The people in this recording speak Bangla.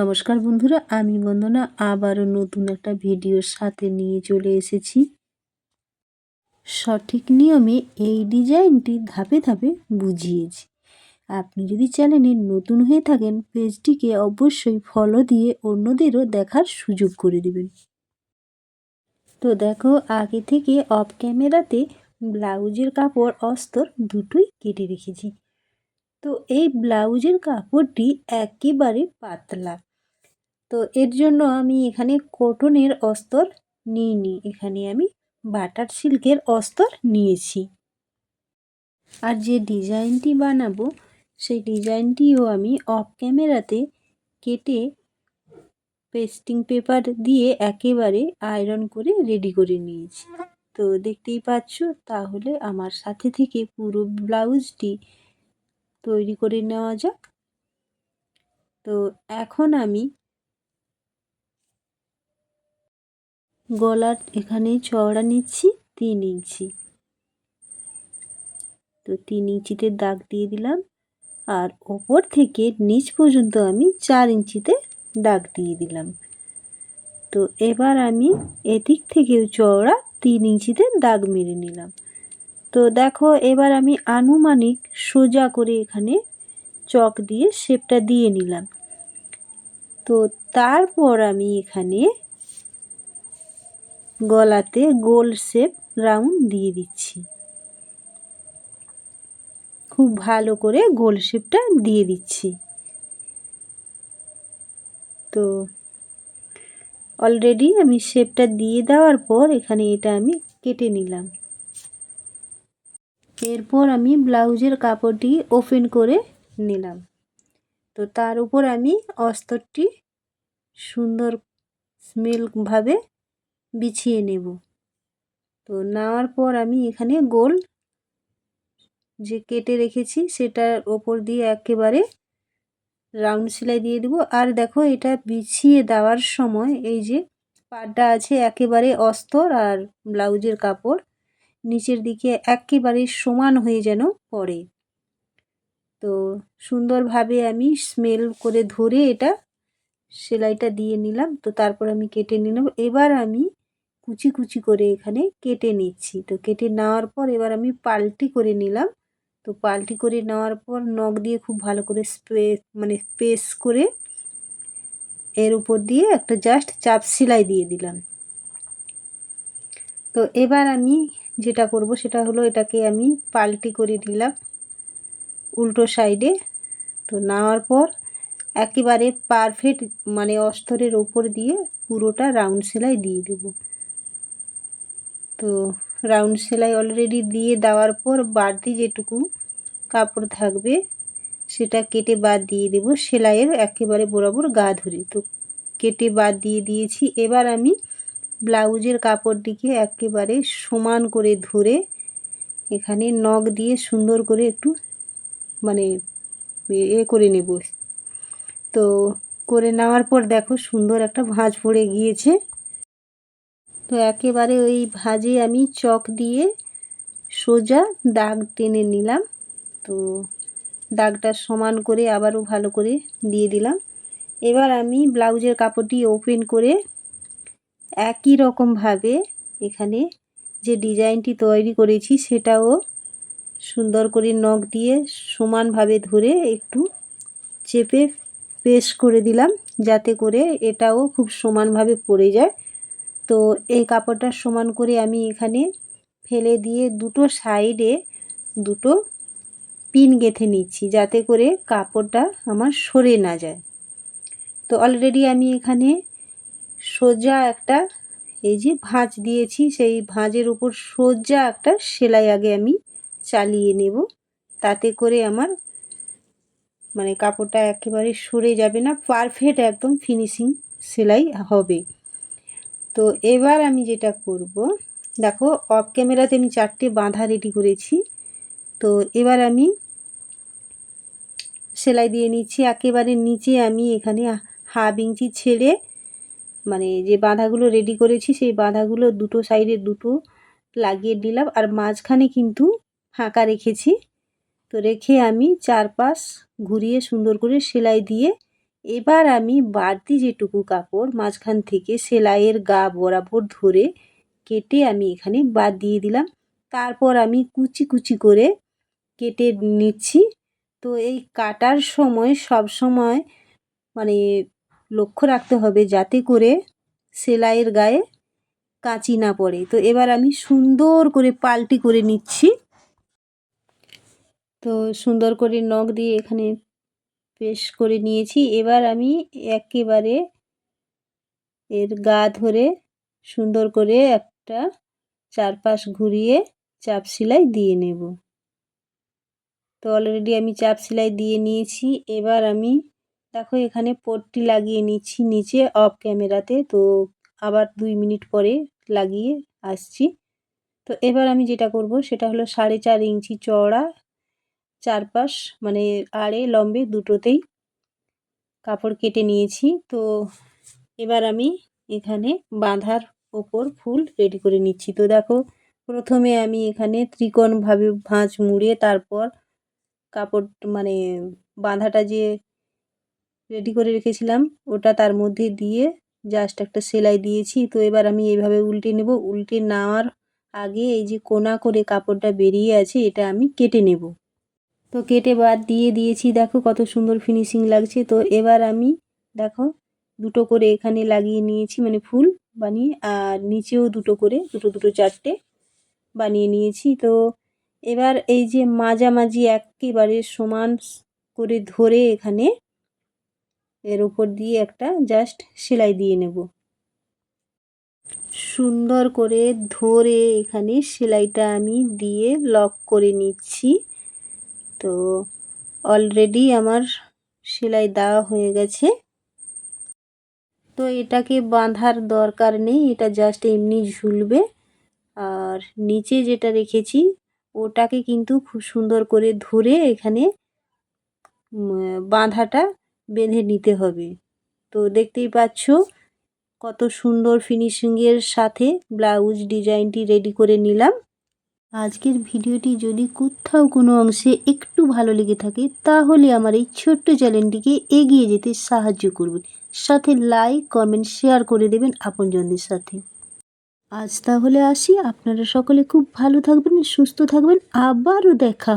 নমস্কার বন্ধুরা, আমি বন্দনা, আবারও নতুন একটা ভিডিওর সাথে নিয়ে চলে এসেছি। সঠিক নিয়মে এই ডিজাইনটি ধাপে ধাপে বুঝিয়েছি। আপনি যদি চ্যানেলে নতুন হয়ে থাকেন, পেজটিকে অবশ্যই ফলো দিয়ে অন্যদেরও দেখার সুযোগ করে দেবেন। তো দেখো, আগে থেকে অফ ক্যামেরাতে ব্লাউজের কাপড় অস্তর দুটোই কেটে রেখেছি। তো এই ব্লাউজের কাপড়টি একেবারে পাতলা। তো এর জন্য আমি এখানে কটনের অস্তর নিইনি। এখানে আমি বাটার সিল্কের অস্তর নিয়েছি। আর যে ডিজাইনটি বানাবো, সেই ডিজাইনটিও আমি অফ ক্যামেরাতে কেটে পেস্টিং পেপার দিয়ে একেবারে আয়রন করে রেডি করে নিয়েছি। তো দেখতেই পাচ্ছ, তাহলে আমার সাথে থেকে পুরো ব্লাউজটি তৈরি করে নেওয়া যাক। তো এখন আমি গলার এখানে চওড়া নিচ্ছি, তিন ইঞ্চি। তো তিন ইঞ্চিতে দাগ দিয়ে দিলাম আর ওপর থেকে নিচ পর্যন্ত আমি চার ইঞ্চিতে দাগ দিয়ে দিলাম। তো এবার আমি এদিক থেকেও চওড়া তিন ইঞ্চিতে দাগ মেরে নিলাম। তো দেখো, এবার আমি আনুমানিক সোজা করে এখানে চক দিয়ে শেপটা দিয়ে নিলাম। তো তারপর আমি এখানে গলাতে গোল শেপ রাউন্ড দিয়ে দিচ্ছি। খুব ভালো করে গোল শেপটা দিয়ে দিচ্ছি। তো অলরেডি আমি শেপটা দিয়ে দেওয়ার পর এখানে এটা আমি কেটে নিলাম। এরপর আমি ব্লাউজের কাপড়টি ওপেন করে নিলাম। তো তার উপর আমি অস্তরটি সুন্দর স্মেলভাবে বিছিয়ে নেব। তো নেওয়ার পর আমি এখানে গোল যে কেটে রেখেছি সেটার ওপর দিয়ে একেবারে রাউন্ড সেলাই দিয়ে দেবো। আর দেখো এটা বিছিয়ে দেওয়ার সময় এই যে পাটটা আছে একেবারে অস্তর আর ব্লাউজের কাপড় নিচের দিকে একেবারে সমান হয়ে যেন পড়ে। তো সুন্দরভাবে আমি স্মেল করে ধরে এটা সেলাইটা দিয়ে নিলাম। তো তারপর আমি কেটে নিলাম এবার আমি কুচি কুচি করে এখানে কেটে নিচ্ছি। তো কেটে নেওয়ার পর এবার আমি পাল্টি করে নিলাম। তো পাল্টি করে নেওয়ার পর নখ দিয়ে খুব ভালো করে স্পে মানে পেস করে এর উপর দিয়ে একটা জাস্ট চাপ সেলাই দিয়ে দিলাম। তো এবার আমি যেটা করব সেটা হলো এটাকে আমি পাল্টি করে নিলাম উল্টো সাইডে। তো নেওয়ার পর একেবারে পারফেক্ট মানে অস্তরের ওপর দিয়ে পুরোটা রাউন্ড সেলাই দিয়ে দেব। তো রাউন্ড সেলাই অলরেডি দিয়ে দেওয়ার পর বাড়তি যেটুকু কাপড় থাকবে সেটা কেটে বাদ দিয়ে দেব। সেলাইয়ের একেবারে বরাবর গা ধরে। তো কেটে বাদ দিয়ে দিয়েছি। এবার আমি ব্লাউজের কাপড়টিকে একেবারে সমান করে ধরে এখানে নখ দিয়ে সুন্দর করে একটু মানে এ করে নেব। তো করে নেওয়ার পর দেখো সুন্দর একটা ভাঁজ পড়ে গিয়েছে। তো একেবারে ওই ভাঁজে আমি চক দিয়ে সোজা দাগ টেনে নিলাম। তো দাগটা সমান করে আবারও ভালো করে দিয়ে দিলাম। এবার আমি ব্লাউজের কাপড়টি ওপেন করে একই রকমভাবে এখানে যে ডিজাইনটি তৈরি করেছি সেটাও সুন্দর করে নখ দিয়ে সমানভাবে ধরে একটু চেপে পেস্ট করে দিলাম, যাতে করে এটাও খুব সমানভাবে পড়ে যায়। তো এই কাপড়টা সমান করে আমি এখানে ফেলে দিয়ে দুটো সাইডে দুটো পিন গেঁথে নিচ্ছি, যাতে করে কাপড়টা আমার সরে না যায়। তো অলরেডি আমি এখানে সোজা একটা, এই যে ভাঁজ দিয়েছি, সেই ভাঁজের উপর সোজা একটা সেলাই আগে আমি চালিয়ে নেব। তাতে করে আমার মানে কাপড়টা একেবারে সরে যাবে না পারফেক্ট একদম ফিনিশিং সেলাই হবে। তো এবার আমি যেটা করব, দেখো অফ ক্যামেরাতে আমি চারটে বাঁধা রেডি করেছি। তো এবার আমি সেলাই দিয়ে নিচ্ছি, একেবারে নিচে আমি এখানে হাফ ইঞ্চি ছেড়ে মানে যে বাঁধাগুলো রেডি করেছি, সেই বাঁধাগুলো দুটো সাইডে দুটো লাগিয়ে দিলাম আর মাঝখানে কিন্তু ফাঁকা রেখেছি। তো রেখে আমি চারপাশ ঘুরিয়ে সুন্দর করে সেলাই দিয়ে এবার আমি বাড়তি যেটুকু কাপড় মাঝখান থেকে সেলাইয়ের গা বরাবর ধরে কেটে আমি এখানে বাদ দিয়ে দিলাম। তারপর আমি কুচি কুচি করে কেটে নিচ্ছি। তো এই কাটার সময় সব সময় মানে লক্ষ্য রাখতে হবে যাতে করে সেলাইয়ের গায়ে কাঁচি না পড়ে। তো এবার আমি সুন্দর করে পাল্টি করে নিচ্ছি। তো সুন্দর করে নখ দিয়ে এখানে পেশ করে নিয়েছি। এবার আমি একেবারে এর গা ধরে সুন্দর করে একটা চারপাশ ঘুরিয়ে চাপ সেলাই দিয়ে নেব। তো অলরেডি আমি চাপ সেলাই দিয়ে নিয়েছি। এবার আমি দেখো এখানে পট্টি লাগিয়ে নিচ্ছি নিচে অফ ক্যামেরাতে। তো আবার দুই মিনিট পরে লাগিয়ে আসছি। তো এবার আমি যেটা করব সেটা হলো সাড়ে চার ইঞ্চি চওড়া চারপাশ মানে আড়ে লম্বে দুটোতেই কাপড় কেটে নিয়েছি। তো এবার আমি এখানে বাঁধার ওপর ফুল রেডি করে নিচ্ছি। তো দেখো প্রথমে আমি এখানে ত্রিকোণভাবে ভাঁজ মুড়ে তারপর কাপড় মানে বাঁধাটা যে রেডি করে রেখেছিলাম। ওটা তার মধ্যে দিয়ে জাস্ট একটা সেলাই দিয়েছি। তো এবার আমি এইভাবে উল্টে নেব। উল্টে নেওয়ার আগে এই যে কোনা করে কাপড়টা বেরিয়ে আছে, এটা আমি কেটে নেব। তো কেটে বাদ দিয়ে দিয়েছি। দেখো কত সুন্দর ফিনিশিং লাগছে। তো এবার আমি দেখো দুটো করে এখানে লাগিয়ে নিয়েছি মানে ফুল বানিয়ে, আর নিচেও দুটো করে, দুটো দুটো চারটে বানিয়ে নিয়েছি। তো এবার এই যে মাঝামাঝি একেবারে সমান করে ধরে এখানে এর উপর দিয়ে একটা জাস্ট সেলাই দিয়ে নেব। সুন্দর করে ধরে এখানে সেলাইটা আমি দিয়ে লক করে নিচ্ছি। তো অলরেডি আমার সেলাই দেওয়া হয়ে গেছে। তো এটাকে বাঁধার দরকার নেই, এটা জাস্ট এমনি ঝুলবে। আর নিচে যেটা রেখেছি, ওটাকে কিন্তু খুব সুন্দর করে ধরে এখানে বাঁধাটা বেঁধে নিতে হবে। তো দেখতেই পাচ্ছ কত সুন্দর ফিনিশিংয়ের সাথে ব্লাউজ ডিজাইনটি রেডি করে নিলাম। আজকের ভিডিওটি যদি কোথাও কোনো অংশে একটু ভালো লেগে থাকে, তাহলে আমার এই ছোট্ট চ্যানেলটিকে এগিয়ে যেতে সাহায্য করবেন সাথে লাইক কমেন্ট শেয়ার করে দেবেন আপনজনদের সাথে। আজ তাহলে আসি। আপনারা সকলে খুব ভালো থাকবেন, সুস্থ থাকবেন। আবারও দেখা